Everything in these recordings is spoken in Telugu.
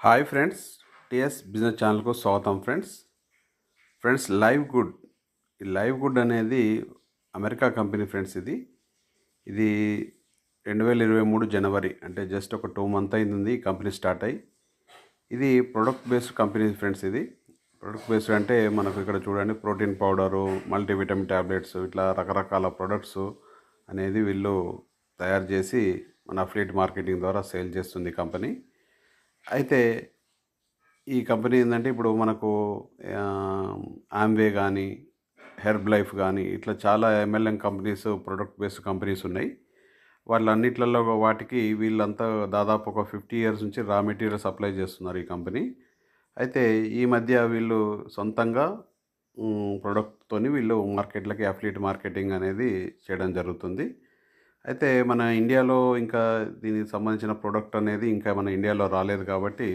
హాయ్ ఫ్రెండ్స్ టిఎస్ బిజినెస్ ఛానల్కు స్వాగతం ఫ్రెండ్స్ ఫ్రెండ్స్ లైవ్ గుడ్ ఈ లైవ్ గుడ్ అనేది అమెరికా కంపెనీ ఫ్రెండ్స్ ఇది. ఇది రెండు వేల ఇరవై మూడు జనవరి అంటే జస్ట్ ఒక టూ మంత్ అయింది ఈ కంపెనీ స్టార్ట్ అయ్యి. ఇది ప్రొడక్ట్ బేస్డ్ కంపెనీ ఫ్రెండ్స్ ఇది. ప్రొడక్ట్ బేస్డ్ అంటే మనకు ఇక్కడ చూడండి ప్రోటీన్ పౌడరు మల్టీవిటమిన్ ట్యాబ్లెట్స్ ఇట్లా రకరకాల ప్రొడక్ట్స్ అనేది వీళ్ళు తయారు చేసి మన అఫ్లీట్ మార్కెటింగ్ ద్వారా సేల్ చేస్తుంది కంపెనీ అయితే ఈ కంపెనీ ఏంటంటే ఇప్పుడు మనకు ఆమ్వే కానీ హెర్బ్ లైఫ్ కానీ ఇట్లా చాలా MLM companies product based companies ఉన్నాయి. వాళ్ళన్నిట్లలో వాటికి వీళ్ళంతా దాదాపు ఒక ఫిఫ్టీ ఇయర్స్ నుంచి రా మెటీరియల్ సప్లై చేస్తున్నారు ఈ కంపెనీ. అయితే ఈ మధ్య వీళ్ళు సొంతంగా ప్రొడక్ట్తో వీళ్ళు మార్కెట్లకి అఫ్లీట్ మార్కెటింగ్ అనేది చేయడం జరుగుతుంది. అయితే మన ఇండియాలో ఇంకా దీనికి సంబంధించిన ప్రోడక్ట్ అనేది ఇంకా మన ఇండియాలో రాలేదు కాబట్టి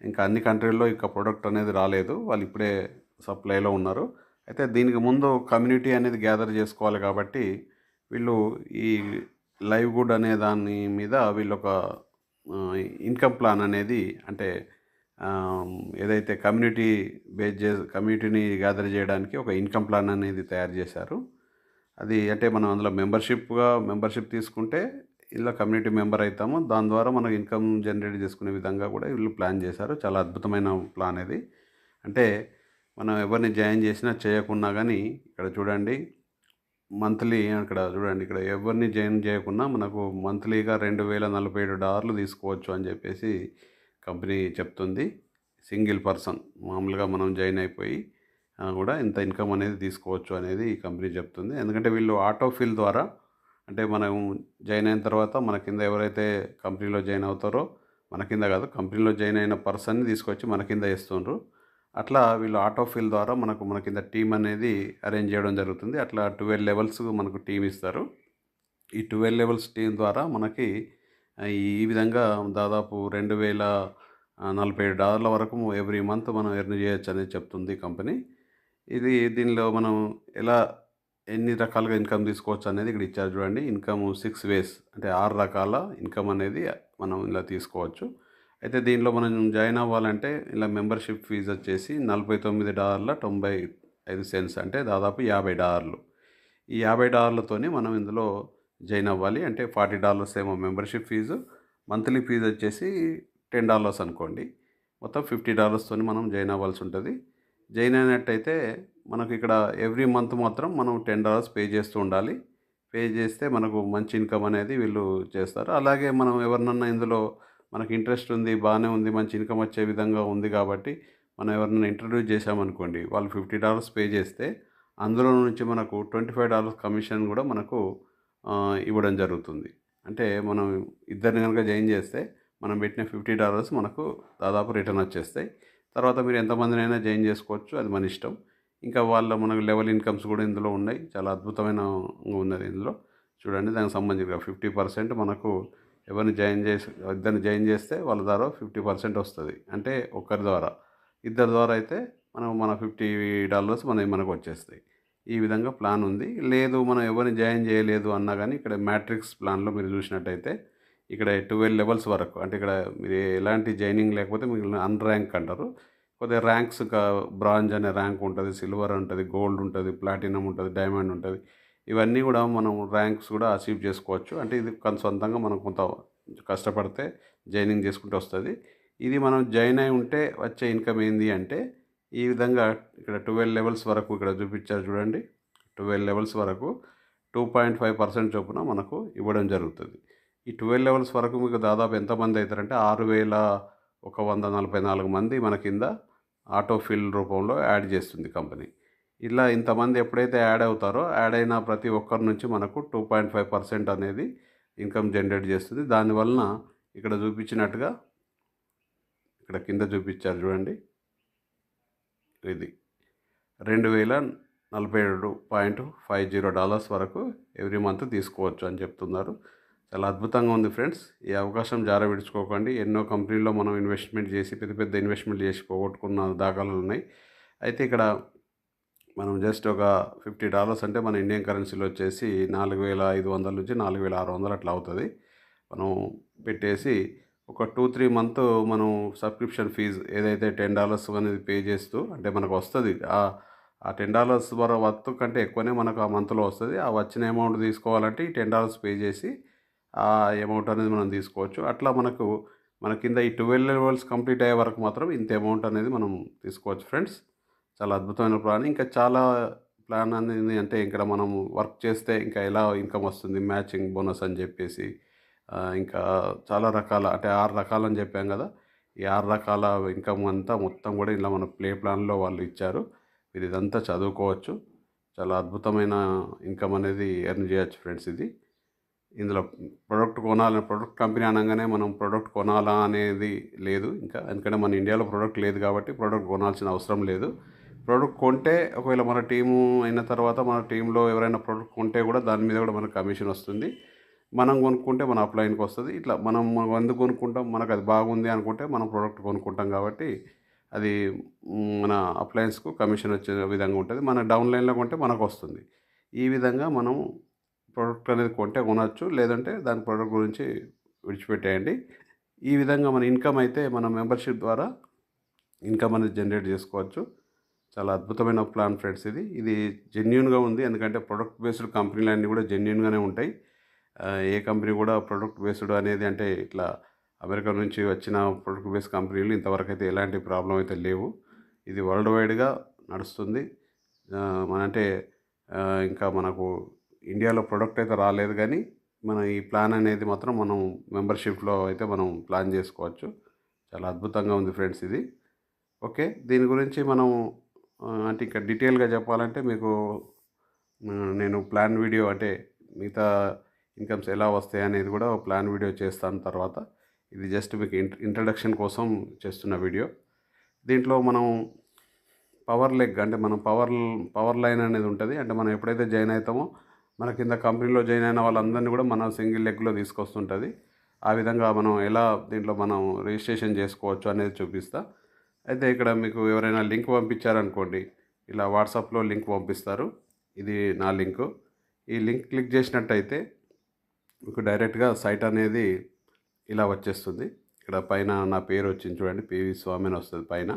ఇంకా అన్ని కంట్రీల్లో ఇంకా ప్రోడక్ట్ అనేది రాలేదు. వాళ్ళు ఇప్పుడే సప్లైలో ఉన్నారు. అయితే దీనికి ముందు కమ్యూనిటీ అనేది గ్యాదర్ చేసుకోవాలి కాబట్టి వీళ్ళు ఈ లైవ్ గుడ్ అనే దాని మీద వీళ్ళు ఒక ఇన్కమ్ ప్లాన్ అనేది అంటే ఏదైతే కమ్యూనిటీ బేస్ చే కమ్యూనిటీని గ్యాదర్ చేయడానికి ఒక ఇన్కమ్ ప్లాన్ అనేది తయారు చేశారు. అది అంటే మనం అందులో మెంబర్షిప్గా మెంబర్షిప్ తీసుకుంటే ఇలా కమ్యూనిటీ మెంబర్ అవుతాము దాని ద్వారా మనకు ఇన్కమ్ జనరేట్ చేసుకునే విధంగా కూడా వీళ్ళు ప్లాన్ చేశారు. చాలా అద్భుతమైన ప్లాన్ ఇది. అంటే మనం ఎవరిని జాయిన్ చేసినా చేయకున్నా కానీ ఇక్కడ చూడండి మంత్లీ ఇక్కడ చూడండి ఇక్కడ ఎవరిని జాయిన్ చేయకున్నా మనకు మంత్లీగా రెండు వేల నలభై ఏడు డాలర్లు తీసుకోవచ్చు అని చెప్పేసి కంపెనీ చెప్తుంది. Single person. మామూలుగా మనం జాయిన్ అయిపోయి కూడా ఇంత ఇన్కమ్ అనేది తీసుకోవచ్చు అనేది ఈ కంపెనీ చెప్తుంది. ఎందుకంటే వీళ్ళు ఆటోఫిల్ ద్వారా అంటే మనం జాయిన్ అయిన తర్వాత మన కింద ఎవరైతే కంపెనీలో జాయిన్ అవుతారో మన కింద కాదు కంపెనీలో జాయిన్ అయిన పర్సన్ని తీసుకొచ్చి మన కింద ఇస్తుండ్రు అట్లా వీళ్ళు ఆటోఫిల్ ద్వారా మనకు మన కింద టీం అనేది అరేంజ్ చేయడం జరుగుతుంది. అట్లా ట్వెల్వ్ లెవెల్స్ మనకు టీం ఇస్తారు. ఈ ట్వెల్వ్ లెవెల్స్ టీం ద్వారా మనకి ఈ విధంగా దాదాపు రెండు వేల నలభై ఏడు డాలర్ల వరకు ఎవ్రీ మంత్ మనం ఎర్న్ చేయొచ్చు అనేది చెప్తుంది కంపెనీ. ఇది దీనిలో మనం ఎలా ఎన్ని రకాలుగా ఇన్కమ్ తీసుకోవచ్చు అనేది ఇక్కడ ఇచ్చారు చూడండి. ఇన్కమ్ సిక్స్ వేస్ అంటే ఆరు రకాల ఇన్కమ్ అనేది మనం ఇలా తీసుకోవచ్చు. అయితే దీనిలో మనం జాయిన్ అవ్వాలంటే ఇలా మెంబర్షిప్ ఫీజు వచ్చేసి నలభై తొమ్మిది డాలర్ల తొంభై ఐదు సెన్స్ అంటే దాదాపు యాభై డాలర్లు. ఈ యాభై డాలర్లతోనే మనం ఇందులో జాయిన్ అవ్వాలి. అంటే ఫార్టీ డాలర్స్ ఏమో మెంబర్షిప్ ఫీజు. మంత్లీ ఫీజు వచ్చేసి టెన్ డాలర్స్ అనుకోండి. మొత్తం ఫిఫ్టీ డాలర్స్తో మనం జాయిన్ అవ్వాల్సి ఉంటుంది. జాయిన్ అయినట్టయితే మనకు ఇక్కడ ఎవ్రీ మంత్ మాత్రం మనం టెన్ డాలర్స్ పే చేస్తూ ఉండాలి. పే చేస్తే మనకు మంచి ఇన్కమ్ అనేది వీళ్ళు చేస్తారు. అలాగే మనం ఎవరినన్నా ఇందులో మనకి ఇంట్రెస్ట్ ఉంది బాగానే ఉంది మంచి ఇన్కమ్ వచ్చే విధంగా ఉంది కాబట్టి మనం ఎవరినైనా ఇంట్రడ్యూస్ చేసామనుకోండి వాళ్ళు ఫిఫ్టీ డాలర్స్ పే చేస్తే అందులో నుంచి మనకు ట్వంటీ ఫైవ్ డాలర్స్ కమిషన్ కూడా మనకు ఇవ్వడం జరుగుతుంది. అంటే మనం ఇద్దరిని కనుక జాయిన్ చేస్తే మనం పెట్టిన ఫిఫ్టీ డాలర్స్ మనకు దాదాపు రిటర్న్ వచ్చేస్తాయి. తర్వాత మీరు ఎంతమందినైనా జాయిన్ చేసుకోవచ్చు అది మన ఇష్టం. ఇంకా వాళ్ళ మనకు లెవెల్ ఇన్కమ్స్ కూడా ఇందులో ఉన్నాయి. చాలా అద్భుతమైన ఉన్నది ఇందులో. చూడండి దానికి సంబంధించిన ఫిఫ్టీ పర్సెంట్ మనకు ఎవరిని జాయిన్ చేసి ఇద్దరిని జాయిన్ చేస్తే వాళ్ళ ద్వారా ఫిఫ్టీ పర్సెంట్ వస్తుంది. అంటే ఒక్కరి ద్వారా. ఇద్దరి ద్వారా అయితే మనం మన ఫిఫ్టీ డాలర్స్ మన మనకు వచ్చేస్తాయి. ఈ విధంగా ప్లాన్ ఉంది. లేదు మనం ఎవరిని జాయిన్ చేయలేదు అన్నా కానీ ఇక్కడ మ్యాట్రిక్స్ ప్లాన్లో మీరు చూసినట్టయితే ఇక్కడ ట్వెల్వ్ లెవెల్స్ వరకు. అంటే ఇక్కడ మీరు ఎలాంటి జాయినింగ్ లేకపోతే మిగిలిన అన్ ర్యాంక్ అంటారు. కొద్దిగా ర్యాంక్స్ బ్రాంజ్ అనే ర్యాంక్ ఉంటుంది సిల్వర్ ఉంటుంది గోల్డ్ ఉంటుంది ప్లాటినం ఉంటుంది డైమండ్ ఉంటుంది. ఇవన్నీ కూడా మనం ర్యాంక్స్ కూడా అచీవ్ చేసుకోవచ్చు. అంటే ఇది కొంత సొంతంగా మనం కొంత కష్టపడితే జాయినింగ్ చేసుకుంటూ వస్తుంది. ఇది మనం జాయిన్ అయి ఉంటే వచ్చే ఇన్కమ్ ఏంది అంటే ఈ విధంగా ఇక్కడ ట్వెల్వ్ లెవెల్స్ వరకు ఇక్కడ చూపించారు చూడండి. ట్వెల్వ్ లెవెల్స్ వరకు టూ పాయింట్ ఫైవ్ పర్సెంట్ చొప్పున మనకు ఇవ్వడం జరుగుతుంది. ఈ ట్వెల్వ్ లెవెల్స్ వరకు మీకు దాదాపు ఎంతమంది అవుతారంటే ఆరు వేల ఒక వంద నలభై నాలుగు మంది మన కింద ఆటోఫిల్ రూపంలో యాడ్ చేస్తుంది కంపెనీ. ఇలా ఇంతమంది ఎప్పుడైతే యాడ్ అవుతారో యాడ్ అయిన ప్రతి ఒక్కరి నుంచి మనకు టూ పాయింట్ ఫైవ్ పర్సెంట్ అనేది ఇన్కమ్ జనరేట్ చేస్తుంది. దానివలన ఇక్కడ చూపించినట్టుగా ఇక్కడ కింద చూపించారు చూడండి. ఇది రెండు వేల నలభై ఏడు పాయింట్ ఫైవ్ జీరో డాలర్స్ వరకు ఎవ్రీ మంత్ తీసుకోవచ్చు అని చెప్తున్నారు. చాలా అద్భుతంగా ఉంది ఫ్రెండ్స్. ఈ అవకాశం జార విడుచుకోకండి. ఎన్నో కంపెనీల్లో మనం ఇన్వెస్ట్మెంట్ చేసి పెద్ద పెద్ద ఇన్వెస్ట్మెంట్ చేసి పోగొట్టుకున్న దాఖలు ఉన్నాయి. అయితే ఇక్కడ మనం జస్ట్ ఒక ఫిఫ్టీ డాలర్స్ అంటే మన ఇండియన్ కరెన్సీలో వచ్చేసి నాలుగు వేల ఐదు వందల నుంచి నాలుగు వేల ఆరు వందలు అట్లా అవుతుంది. మనం పెట్టేసి ఒక టూ త్రీ మంత్ మనం సబ్స్క్రిప్షన్ ఫీజు ఏదైతే టెన్ డాలర్స్ అనేది పే చేస్తూ అంటే మనకు వస్తుంది. ఆ టెన్ డాలర్స్ వర వత్తు కంటే ఎక్కువనే మనకు ఆ మంత్లో వస్తుంది. ఆ వచ్చిన అమౌంట్ తీసుకోవాలంటే ఈ టెన్ డాలర్స్ పే చేసి అమౌంట్ అనేది మనం తీసుకోవచ్చు. అట్లా మనకు మన కింద ఈ ట్వెల్వ్ లెవెల్స్ కంప్లీట్ అయ్యే వరకు మాత్రం ఇంత అమౌంట్ అనేది మనం తీసుకోవచ్చు ఫ్రెండ్స్ చాలా అద్భుతమైన ప్లాన్ ఇంకా చాలా ప్లాన్ అనేది అంటే ఇక్కడ మనం వర్క్ చేస్తే ఇంకా ఎలా ఇన్కమ్ వస్తుంది మ్యాచింగ్ బోనస్ అని చెప్పేసి ఇంకా చాలా రకాల అంటే ఆరు రకాలు అని చెప్పాం కదా. ఈ ఆరు రకాల ఇన్కమ్ అంతా మొత్తం కూడా ఇలా మన ప్లే ప్లాన్లో వాళ్ళు ఇచ్చారు. మీరు ఇదంతా చదువుకోవచ్చు. చాలా అద్భుతమైన ఇన్కమ్ అనేది ఎర్న్ చేయొచ్చు ఫ్రెండ్స్ ఇది. ఇందులో ప్రోడక్ట్ కొనాలని ప్రోడక్ట్ కంపెనీ అనగానే మనం ప్రోడక్ట్ కొనాలా అనేది లేదు. ఇంకా ఎందుకంటే మన ఇండియాలో ప్రోడక్ట్ లేదు కాబట్టి ప్రోడక్ట్ కొనాల్సిన అవసరం లేదు. ప్రోడక్ట్ కొంటే ఒకవేళ మన టీము అయిన తర్వాత మన టీంలో ఎవరైనా ప్రోడక్ట్ కొంటే కూడా దాని మీద కూడా మనకు కమిషన్ వస్తుంది. మనం కొనుక్కుంటే మన అప్లైన్కి వస్తుంది. ఇట్లా మనం ఎందుకు కొనుక్కుంటాం? మనకు అది బాగుంది అనుకుంటే మనం ప్రోడక్ట్ కొనుక్కుంటాం కాబట్టి అది మన అప్లయన్స్కు కమిషన్ వచ్చే విధంగా ఉంటుంది. మన డౌన్లైన్లో కొంటే మనకు వస్తుంది. ఈ విధంగా మనం ప్రోడక్ట్ అనేది కొంటే కొనవచ్చు లేదంటే దాని ప్రోడక్ట్ గురించి విడిచిపెట్టేయండి. ఈ విధంగా మన ఇన్కమ్ అయితే మన మెంబర్షిప్ ద్వారా ఇన్కమ్ అనేది జనరేట్ చేసుకోవచ్చు. చాలా అద్భుతమైన ప్లాన్ ఫ్రెండ్స్ ఇది. ఇది జెన్యున్గా ఉంది ఎందుకంటే ప్రొడక్ట్ బేస్డ్ కంపెనీలు అన్నీ కూడా జెన్యున్గానే ఉంటాయి. ఏ కంపెనీ కూడా ప్రొడక్ట్ బేస్డ్ అనేది అంటే ఇట్లా అమెరికా నుంచి వచ్చిన ప్రొడక్ట్ బేస్డ్ కంపెనీలు ఇంతవరకు అయితే ఎలాంటి ప్రాబ్లం అయితే లేవు. ఇది వరల్డ్ వైడ్గా నడుస్తుంది. మన అంటే ఇంకా మనకు ఇండియాలో ప్రొడక్ట్ అయితే రాలేదు కానీ మన ఈ ప్లాన్ అనేది మాత్రం మనం మెంబర్షిప్లో అయితే మనం ప్లాన్ చేసుకోవచ్చు. చాలా అద్భుతంగా ఉంది ఫ్రెండ్స్ ఇది. ఓకే దీని గురించి మనం అంటే ఇంకా డీటెయిల్గా చెప్పాలంటే మీకు నేను ప్లాన్ వీడియో అంటే మిగతా ఇన్కమ్స్ ఎలా వస్తాయి అనేది కూడా ప్లాన్ వీడియో చేస్తాను తర్వాత. ఇది జస్ట్ మీకు ఇంట్రడక్షన్ కోసం చేస్తున్న వీడియో దీంట్లో మనం పవర్ లెగ్ అంటే మనం పవర్ పవర్ లైన్ అనేది ఉంటుంది. అంటే మనం ఎప్పుడైతే జాయిన్ అవుతామో మన కింద కంపెనీలో జాయిన్ అయిన వాళ్ళందరినీ కూడా మనం సింగిల్ లెగ్లో తీసుకొస్తుంటుంది. ఆ విధంగా మనం ఎలా దీంట్లో మనం రిజిస్ట్రేషన్ చేసుకోవచ్చు అనేది చూపిస్తా. అయితే ఇక్కడ మీకు ఎవరైనా లింక్ పంపించారనుకోండి ఇలా వాట్సాప్లో లింక్ పంపిస్తారు. ఇది నా లింకు. ఈ లింక్ క్లిక్ చేసినట్టయితే మీకు డైరెక్ట్గా సైట్ అనేది ఇలా వచ్చేస్తుంది. ఇక్కడ పైన నా పేరు వచ్చింది చూడండి పివి స్వామి అని వస్తుంది పైన.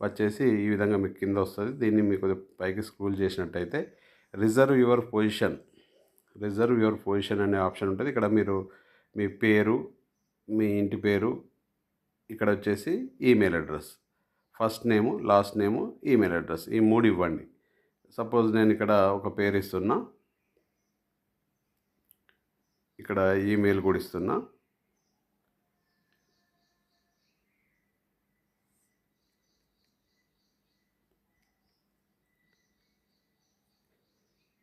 వచ్చేసి ఈ విధంగా మీకు కింద వస్తుంది. దీన్ని మీకు పైకి స్క్రూల్ చేసినట్టయితే reserve your position reserve your position అనే ఆప్షన్ ఉంటుంది. ఇక్కడ మీరు మీ పేరు మీ ఇంటి పేరు ఇక్కడ వచ్చేసి email address first name last name email address ఈ మూడు ఇవ్వండి. సపోజ్ నేను ఇక్కడ ఒక పేరు ఇస్తున్నా. ఇక్కడ ఈమెయిల్ కూడా ఇస్తున్నా.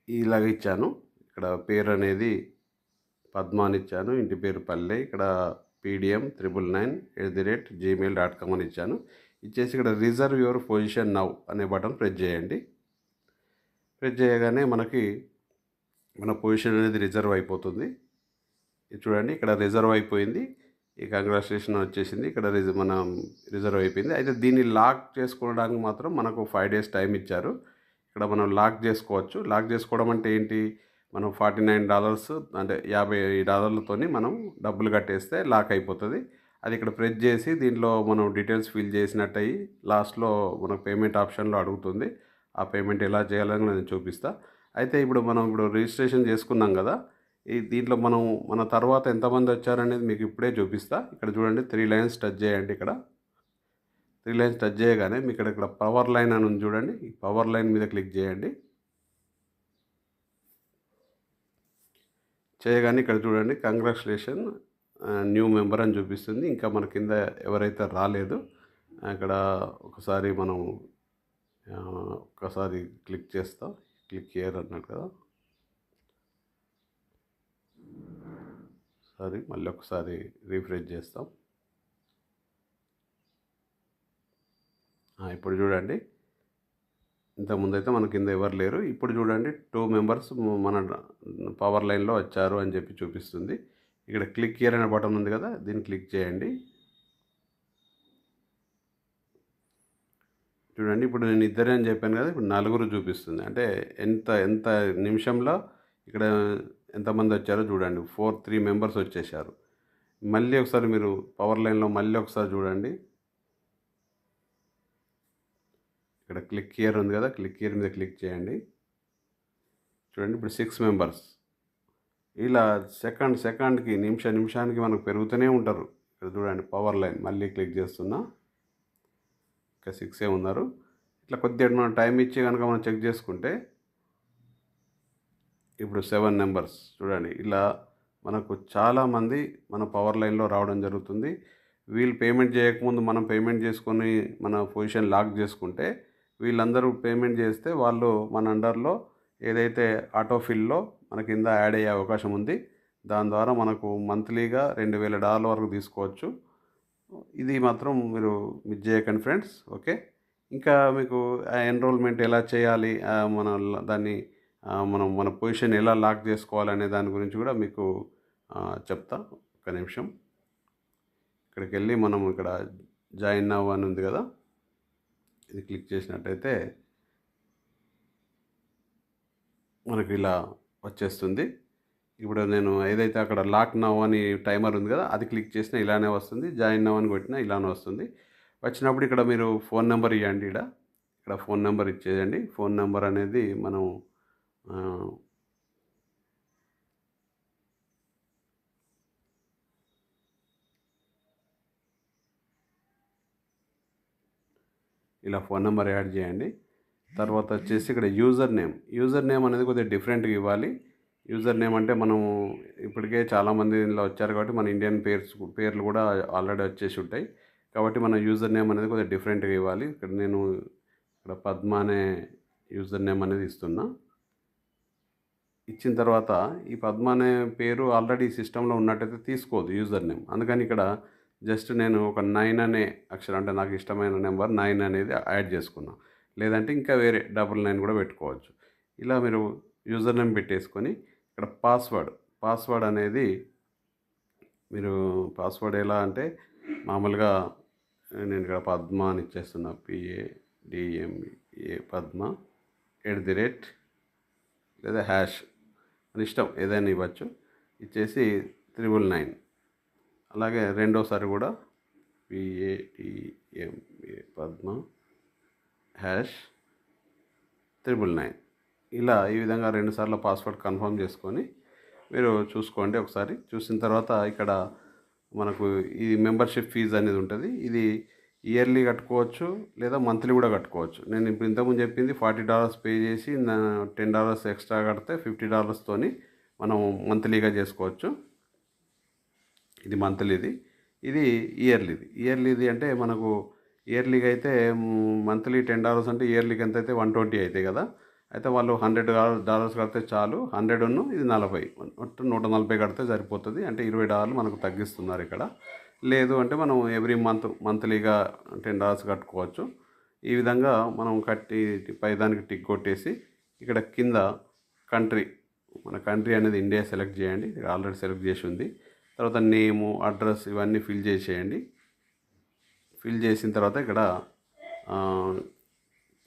ఇలాగ ఇచ్చాను. ఇక్కడ పేరు అనేది పద్మాని ఇచ్చాను ఇంటి పేరు పల్లె. ఇక్కడ PDM triple nine at the rate Gmail dot com అని ఇచ్చాను. ఇచ్చేసి ఇక్కడ రిజర్వ్ యువర్ పొజిషన్ నౌ అనే బటన్ ప్రెస్ చేయండి. ప్రెస్ చేయగానే మనకి మన పొజిషన్ అనేది రిజర్వ్ అయిపోతుంది. ఇది చూడండి ఇక్కడ రిజర్వ్ అయిపోయింది. ఈ కంగ్రాచులేషన్ వచ్చేసింది. ఇక్కడ రిజ మనం రిజర్వ్ అయిపోయింది. అయితే దీన్ని లాక్ చేసుకోవడానికి మాత్రం మనకు ఫైవ్ డేస్ టైం ఇచ్చారు. ఇక్కడ మనం లాక్ చేసుకోవచ్చు. లాక్ చేసుకోవడం అంటే ఏంటి? మనం ఫార్టీ నైన్ డాలర్స్ అంటే యాభై డాలర్లతోని మనం డబ్బులు కట్టేస్తే లాక్ అయిపోతుంది. అది ఇక్కడ ప్రెస్ చేసి దీంట్లో మనం డీటెయిల్స్ ఫిల్ చేసినట్టు అయ్యి లాస్ట్లో మనకు పేమెంట్ ఆప్షన్లో అడుగుతుంది. ఆ పేమెంట్ ఎలా చేయాలని నేను చూపిస్తా. అయితే ఇప్పుడు మనం ఇప్పుడు రిజిస్ట్రేషన్ చేసుకున్నాం కదా ఈ దీంట్లో మనం మన తర్వాత ఎంతమంది వచ్చారనేది మీకు ఇప్పుడే చూపిస్తా. ఇక్కడ చూడండి త్రీ లైన్స్ టచ్ చేయండి ఇక్కడ. త్రీ లైన్స్ టచ్ చేయగానే మీకు ఇక్కడ ఇక్కడ పవర్ లైన్ అని ఉంది చూడండి. ఈ పవర్ లైన్ మీద క్లిక్ చేయండి. చేయగానే ఇక్కడ చూడండి కంగ్రాచులేషన్ న్యూ మెంబర్ అని చూపిస్తుంది. ఇంకా మన కింద ఎవరైతే రాలేదు అక్కడ ఒకసారి మనం ఒకసారి క్లిక్ చేస్తాం. క్లిక్ చేయరు అన్నాడు కదా. సరే మళ్ళీ ఒకసారి రీఫ్రెష్ చేస్తాం. ఇప్పుడు చూడండి. ఇంతకుముందైతే మన కింద ఎవరు లేరు. ఇప్పుడు చూడండి టూ మెంబర్స్ మన పవర్ లైన్లో వచ్చారు అని చెప్పి చూపిస్తుంది. ఇక్కడ క్లిక్ హియర్ అనే బటన్ ఉంది కదా దీన్ని క్లిక్ చేయండి. చూడండి ఇప్పుడు నేను ఇద్దరే అని చెప్పాను కదా ఇప్పుడు నలుగురు చూపిస్తుంది. అంటే ఎంత ఎంత నిమిషంలో ఇక్కడ ఎంతమంది వచ్చారో చూడండి. ఫోర్ త్రీ మెంబర్స్ వచ్చేసారు మళ్ళీ ఒకసారి మీరు పవర్ లైన్లో మళ్ళీ ఒకసారి చూడండి. ఇక్కడ క్లిక్ హియర్ ఉంది కదా క్లిక్ హియర్ మీద క్లిక్ చేయండి. చూడండి ఇప్పుడు సిక్స్ మెంబర్స్ ఇలా సెకండ్ సెకండ్కి నిమిష నిమిషానికి మనకు పెరుగుతూనే ఉంటారు. ఇక్కడ చూడండి పవర్ లైన్ మళ్ళీ క్లిక్ చేస్తున్నా. ఇంకా సిక్సే ఉన్నారు. ఇట్లా కొద్దిగా మనం టైం ఇచ్చి కనుక మనం చెక్ చేసుకుంటే ఇప్పుడు సెవెన్ నెంబర్స్ చూడండి ఇలా మనకు చాలామంది మన పవర్ లైన్లో రావడం జరుగుతుంది. వీళ్ళు పేమెంట్ చేయకముందు మనం పేమెంట్ చేసుకొని మన పొజిషన్ లాక్ చేసుకుంటే వీళ్ళందరూ పేమెంట్ చేస్తే వాళ్ళు మన అండర్లో ఏదైతే ఆటోఫిల్లో మన కింద యాడ్ అయ్యే అవకాశం ఉంది దాని ద్వారా మనకు మంత్లీగా రెండు వేల డాలర్ వరకు తీసుకోవచ్చు. ఇది మాత్రం మీరు మిస్ చేయకండి ఫ్రెండ్స్ ఓకే? ఇంకా మీకు ఎన్రోల్మెంట్ ఎలా చేయాలి మన దాన్ని మనం మన పొజిషన్ ఎలా లాక్ చేసుకోవాలనే దాని గురించి కూడా మీకు చెప్తా ఒక నిమిషం. ఇక్కడికి వెళ్ళి మనం ఇక్కడ జాయిన్ అవ్వని అని ఉంది కదా? ఇది క్లిక్ చేసినట్టయితే మనకి ఇలా వచ్చేస్తుంది. ఇప్పుడు నేను ఏదైతే అక్కడ లాక్ నవ్ అని టైమర్ ఉంది కదా అది క్లిక్ చేసినా ఇలానే వస్తుంది. జాయిన్ నవ్ అని కొట్టినా ఇలానే వస్తుంది. వచ్చినప్పుడు ఇక్కడ మీరు ఫోన్ నెంబర్ ఇవ్వండి ఇక్కడ ఇక్కడ ఫోన్ నెంబర్ ఇచ్చేయండి. ఫోన్ నెంబర్ అనేది మనం ఇలా ఫోన్ నెంబర్ యాడ్ చేయండి. తర్వాత వచ్చేసి ఇక్కడ యూజర్ నేమ్. యూజర్ నేమ్ అనేది కొద్దిగా డిఫరెంట్గా ఇవ్వాలి. యూజర్ నేమ్ అంటే మనం ఇప్పటికే చాలామంది ఇందులో వచ్చారు కాబట్టి మన ఇండియన్ పేర్స్ పేర్లు కూడా ఆల్రెడీ వచ్చేసి ఉంటాయి. కాబట్టి మన యూజర్ నేమ్ అనేది కొద్దిగా డిఫరెంట్గా ఇవ్వాలి. ఇక్కడ నేను ఇక్కడ పద్మ అనే యూజర్ నేమ్ అనేది ఇస్తున్నా. ఇచ్చిన తర్వాత ఈ పద్మ అనే పేరు ఆల్రెడీ సిస్టంలో ఉన్నట్టయితే తీసుకోదు యూజర్ నేమ్. అందుకని ఇక్కడ జస్ట్ నేను ఒక నైన్ అనే అక్షరం అంటే నాకు ఇష్టమైన నెంబర్ నైన్ అనేది యాడ్ చేసుకున్నా. లేదంటే ఇంకా వేరే డబుల్ నైన్ కూడా పెట్టుకోవచ్చు. ఇలా మీరు యూజర్ నేమ్ పెట్టేసుకొని ఇక్కడ పాస్వర్డ్ పాస్వర్డ్ అనేది మీరు పాస్వర్డ్ ఎలా అంటే మామూలుగా నేను ఇక్కడ పద్మ అని ఇచ్చేస్తున్నా. PA DMA Padma at the rate లేదా హ్యాష్ అని ఇష్టం ఏదైనా ఇవ్వచ్చు. ఇచ్చేసి త్రిబుల్ నైన్. అలాగే రెండోసారి కూడా PATMA Padma hash triple nine ఇలా ఈ విధంగా రెండుసార్లు పాస్వర్డ్ కన్ఫర్మ్ చేసుకొని మీరు చూసుకోండి ఒకసారి. చూసిన తర్వాత ఇక్కడ మనకు ఈ మెంబర్షిప్ ఫీజు అనేది ఉంటుంది. ఇది ఇయర్లీ కట్టుకోవచ్చు లేదా మంత్లీ కూడా కట్టుకోవచ్చు. నేను ఇప్పుడు ఇంతకుముందు చెప్పింది ఫార్టీ డాలర్స్ పే చేసి టెన్ డాలర్స్ ఎక్స్ట్రా కడితే ఫిఫ్టీ డాలర్స్తోని మనం మంత్లీగా చేసుకోవచ్చు. ఇది మంత్లీది ఇది. ఇయర్లీది ఇయర్లీది అంటే మనకు ఇయర్లీగా అయితే మంత్లీ టెన్ డాలర్స్ అంటే ఇయర్లీకి ఎంత అయితే వన్ ట్వంటీ అవుతాయి కదా. అయితే వాళ్ళు హండ్రెడ్ డాలర్స్ కడితే చాలు. హండ్రెడ్ ఉన్ను ఇది నలభై. మొత్తం నూట నలభై కడితే సరిపోతుంది. అంటే ఇరవై డాలర్లు మనకు తగ్గిస్తున్నారు ఇక్కడ. లేదు అంటే మనం ఎవ్రీ మంత్ మంత్లీగా టెన్ డాలర్స్ కట్టుకోవచ్చు. ఈ విధంగా మనం కట్టి పైదానికి టిక్ కొట్టేసి ఇక్కడ కింద కంట్రీ మన కంట్రీ అనేది ఇండియా సెలెక్ట్ చేయండి. ఆల్రెడీ సెలెక్ట్ చేసి ఉంది. తర్వాత నేము అడ్రస్ ఇవన్నీ ఫిల్ చేసేయండి. ఫిల్ చేసిన తర్వాత ఇక్కడ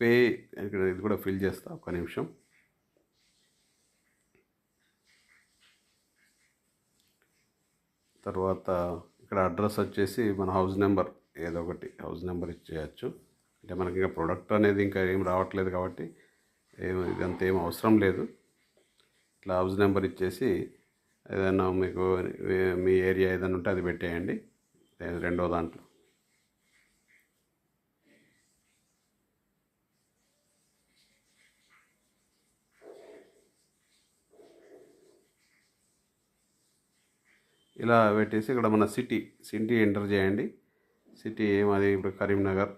పే ఇక్కడ ఇది కూడా ఫిల్ చేస్తా ఒక నిమిషం. తర్వాత ఇక్కడ అడ్రస్ వచ్చేసి మన హౌస్ నెంబర్ ఏదో ఒకటి హౌస్ నెంబర్ ఇచ్చేయచ్చు. అంటే మనకి ఇంకా ప్రోడక్ట్ అనేది ఇంకా ఏం రావట్లేదు కాబట్టి ఏం ఇదంతా ఏం అవసరం లేదు. ఇట్లా హౌస్ నెంబర్ ఇచ్చేసి ఏదైనా మీకు మీ ఏరియా ఏదైనా ఉంటే అది పెట్టేయండి. రెండో దాంట్లో. ఇలా పెట్టేసి ఇక్కడ మన సిటీ సిటీ ఎంటర్ చేయండి. సిటీ ఏమది ఇప్పుడు కరీంనగర్.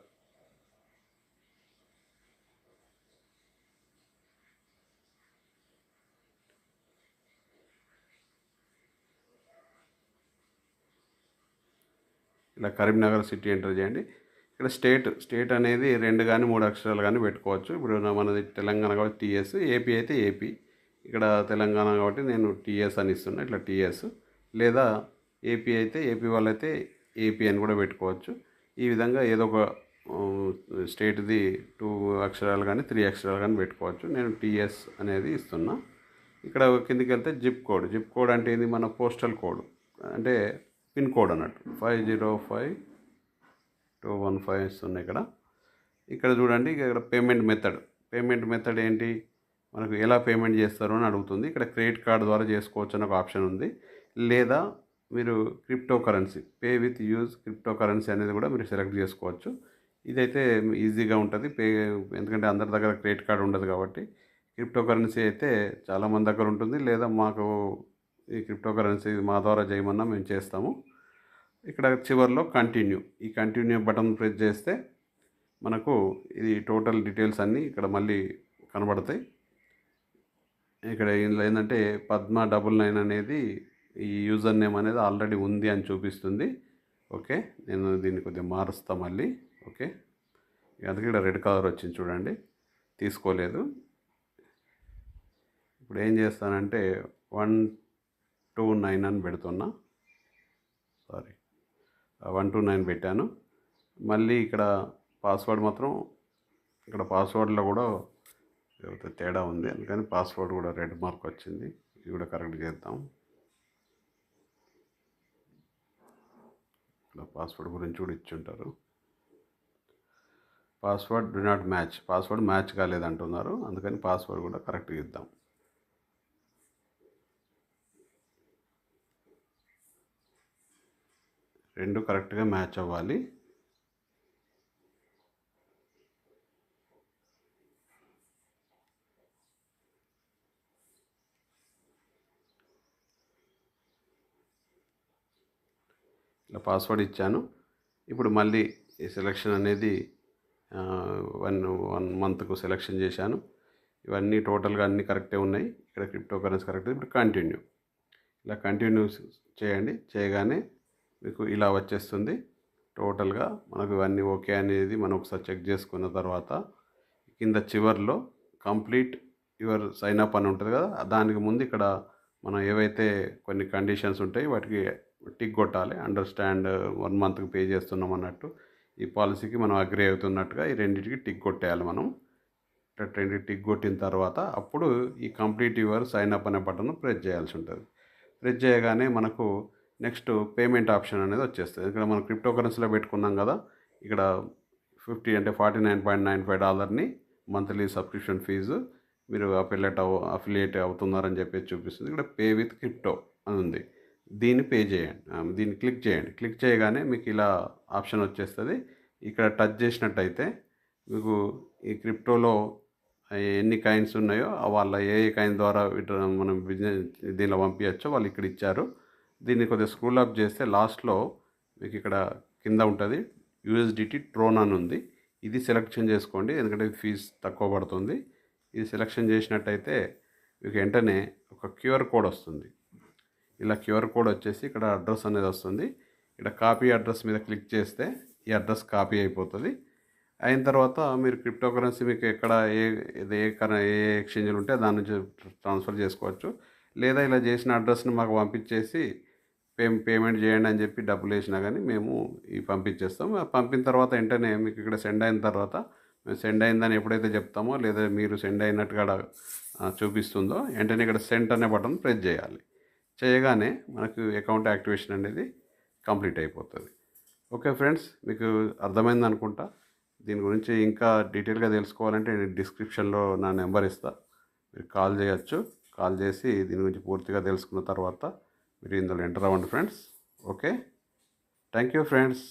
ఇలా కరీంనగర్ సిటీ ఎంటర్ చేయండి. ఇక్కడ స్టేట్ స్టేట్ అనేది రెండు కానీ మూడు అక్షరాలు కానీ పెట్టుకోవచ్చు. ఇప్పుడు మనది తెలంగాణ కాబట్టి టీఎస్ ఏపీ అయితే ఏపీ. ఇక్కడ తెలంగాణ కాబట్టి నేను టీఎస్ అని ఇస్తున్నా ఇట్లా టీఎస్. లేదా ఏపీ అయితే ఏపీ వాళ్ళైతే ఏపీ అని కూడా పెట్టుకోవచ్చు. ఈ విధంగా ఏదో ఒక స్టేట్ది టూ అక్షరాలు కానీ త్రీ అక్షరాలు కానీ పెట్టుకోవచ్చు. నేను టీఎస్ అనేది ఇస్తున్నా. ఇక్కడ కిందికి వెళ్తే జిప్ కోడ్. జిప్ కోడ్ అంటే ఏంది? మన పోస్టల్ కోడ్. అంటే పిన్ కోడ్ అన్నట్టు. Five zero five two one five ఇస్తుంది ఇక్కడ. ఇక్కడ చూడండి ఇక్కడ పేమెంట్ మెథడ్. పేమెంట్ మెథడ్ ఏంటి? మనకు ఎలా పేమెంట్ చేస్తారు అని అడుగుతుంది. ఇక్కడ క్రెడిట్ కార్డ్ ద్వారా చేసుకోవచ్చు అని ఒక ఆప్షన్ ఉంది. లేదా మీరు cryptocurrency pay with use cryptocurrency అనేది కూడా మీరు సెలెక్ట్ చేసుకోవచ్చు. ఇదైతే ఈజీగా ఉంటుంది. పే ఎందుకంటే అందరి దగ్గర క్రెడిట్ కార్డ్ ఉండదు కాబట్టి క్రిప్టో కరెన్సీ అయితే చాలామంది దగ్గర ఉంటుంది. లేదా మాకు ఈ క్రిప్టో కరెన్సీ మా ద్వారా చేయమన్నా మేము చేస్తాము. ఇక్కడ చివరిలో కంటిన్యూ ఈ కంటిన్యూ బటన్ ప్రెస్ చేస్తే మనకు ఇది టోటల్ డీటెయిల్స్ అన్నీ ఇక్కడ మళ్ళీ కనబడతాయి. ఇక్కడ ఇందులో ఏంటంటే పద్మ డబుల్ నైన్ అనేది ఈ యూజర్ నేమ్ అనేది ఆల్రెడీ ఉంది అని చూపిస్తుంది. ఓకే నేను దీన్ని కొద్దిగా మారుస్తా మళ్ళీ. ఓకే అందుకే ఇక్కడ రెడ్ కలర్ వచ్చింది చూడండి. తీసుకోలేదు. ఇప్పుడు ఏం చేస్తానంటే వన్ టూ నైన్ అని పెడుతున్నా. సారీ వన్ టూ నైన్ పెట్టాను. మళ్ళీ ఇక్కడ పాస్వర్డ్ మాత్రం ఇక్కడ పాస్వర్డ్లో కూడా తేడా ఉంది. అందుకని పాస్వర్డ్ కూడా రెడ్ మార్క్ వచ్చింది. ఇది కూడా కరెక్ట్ చేద్దాం. ఇక్కడ పాస్వర్డ్ గురించి కూడా ఇచ్చుంటారు. Password do not match. Password match కాలేదంటున్నారు. అందుకని పాస్వర్డ్ కూడా కరెక్ట్గా ఇద్దాం రెండు కరెక్ట్గా మ్యాచ్ అవ్వాలి. ఇలా పాస్వర్డ్ ఇచ్చాను. ఇప్పుడు మళ్ళీ ఈ సెలక్షన్ అనేది వన్ వన్ మంత్కు సెలెక్షన్ చేశాను. ఇవన్నీ టోటల్గా అన్నీ కరెక్టే ఉన్నాయి. ఇక్కడ క్రిప్టో కరెన్సీ కరెక్ట్. ఇప్పుడు కంటిన్యూ ఇలా కంటిన్యూ చేయండి. చేయగానే మీకు ఇలా వచ్చేస్తుంది. టోటల్గా మనకు ఇవన్నీ ఓకే అనేది మనం ఒకసారి చెక్ చేసుకున్న తర్వాత కింద చివర్లో కంప్లీట్ యువర్ సైన్ అప్ అని ఉంటుంది కదా దానికి ముందు ఇక్కడ మనం ఏవైతే కొన్ని కండిషన్స్ ఉంటాయి వాటికి టిక్ కొట్టాలి. అండర్స్టాండ్ వన్ మంత్కి పే చేస్తున్నాం అన్నట్టు ఈ పాలసీకి మనం అగ్రి అవుతున్నట్టుగా ఈ రెండింటికి టిక్ కొట్టేయాలి మనం. రెండు టిక్ కొట్టిన తర్వాత అప్పుడు ఈ కంప్లీట్ యువర్ సైన్ అప్ అనే బటన్ ప్రెస్ చేయాల్సి ఉంటుంది. ప్రెస్ చేయగానే మనకు నెక్స్ట్ పేమెంట్ ఆప్షన్ అనేది వచ్చేస్తుంది. ఇక్కడ మనం క్రిప్టో కరెన్సీలో పెట్టుకున్నాం కదా ఇక్కడ ఫిఫ్టీ అంటే forty nine point nine five డాలర్ని monthly subscription fee మీరు అఫిలియేట్ అవ అఫిలియేట్ అవుతున్నారని చెప్పేసి చూపిస్తుంది. ఇక్కడ పే విత్ క్రిప్టో అని ఉంది. దీన్ని పే చేయండి. దీన్ని క్లిక్ చేయండి. క్లిక్ చేయగానే మీకు ఇలా ఆప్షన్ వచ్చేస్తుంది. ఇక్కడ టచ్ చేసినట్టయితే మీకు ఈ క్రిప్టోలో ఎన్ని కాయిన్స్ ఉన్నాయో ఆ వాళ్ళ ఏ ఏ కాయిన్ ద్వారా మనం బిజినెస్ దీనిలో పంపించచ్చో వాళ్ళు ఇక్కడ ఇచ్చారు. దీన్ని కొద్దిగా స్క్రూల్ అప్ చేస్తే లాస్ట్లో మీకు ఇక్కడ కింద ఉంటుంది యూఎస్డిటీ ట్రోన్ అని ఉంది. ఇది సెలెక్షన్ చేసుకోండి ఎందుకంటే ఫీజు తక్కువ పడుతుంది. ఇది సెలెక్షన్ చేసినట్టయితే మీకు వెంటనే ఒక క్యూఆర్ కోడ్ వస్తుంది. ఇలా క్యూఆర్ కోడ్ వచ్చేసి ఇక్కడ అడ్రస్ అనేది వస్తుంది. ఇక్కడ కాపీ అడ్రస్ మీద క్లిక్ చేస్తే ఈ అడ్రస్ కాపీ అయిపోతుంది. అయిన తర్వాత మీరు క్రిప్టో కరెన్సీ మీకు ఎక్కడ ఏ ఏ ఏ ఎక్స్చేంజ్లు ఉంటే దాని నుంచి ట్రాన్స్ఫర్ చేసుకోవచ్చు. లేదా ఇలా చేసిన అడ్రస్ని మాకు పంపించేసి పే పేమెంట్ చేయండి అని చెప్పి డబ్బులు వేసినా కానీ మేము ఈ పంపించేస్తాం. ఆ పంపిన తర్వాత వెంటనే మీకు ఇక్కడ సెండ్ అయిన తర్వాత మేము సెండ్ అయిందని ఎప్పుడైతే చెప్తామో లేదా మీరు సెండ్ అయినట్టుగా చూపిస్తుందో వెంటనే ఇక్కడ సెంట్ అనే బటన్ ప్రెస్ చేయాలి. చేయగానే మనకు అకౌంట్ యాక్టివేషన్ అనేది కంప్లీట్ అయిపోతుంది. ఓకే ఫ్రెండ్స్ మీకు అర్థమైంది అనుకుంటా. దీని గురించి ఇంకా డీటెయిల్గా తెలుసుకోవాలంటే నేను డిస్క్రిప్షన్లో నా నెంబర్ ఇస్తా. మీరు కాల్ చేయొచ్చు. కాల్ చేసి దీని గురించి పూర్తిగా తెలుసుకున్న తర్వాత మీరు ఇందులో ఎంటర్ అవ్వండి friends okay thank you friends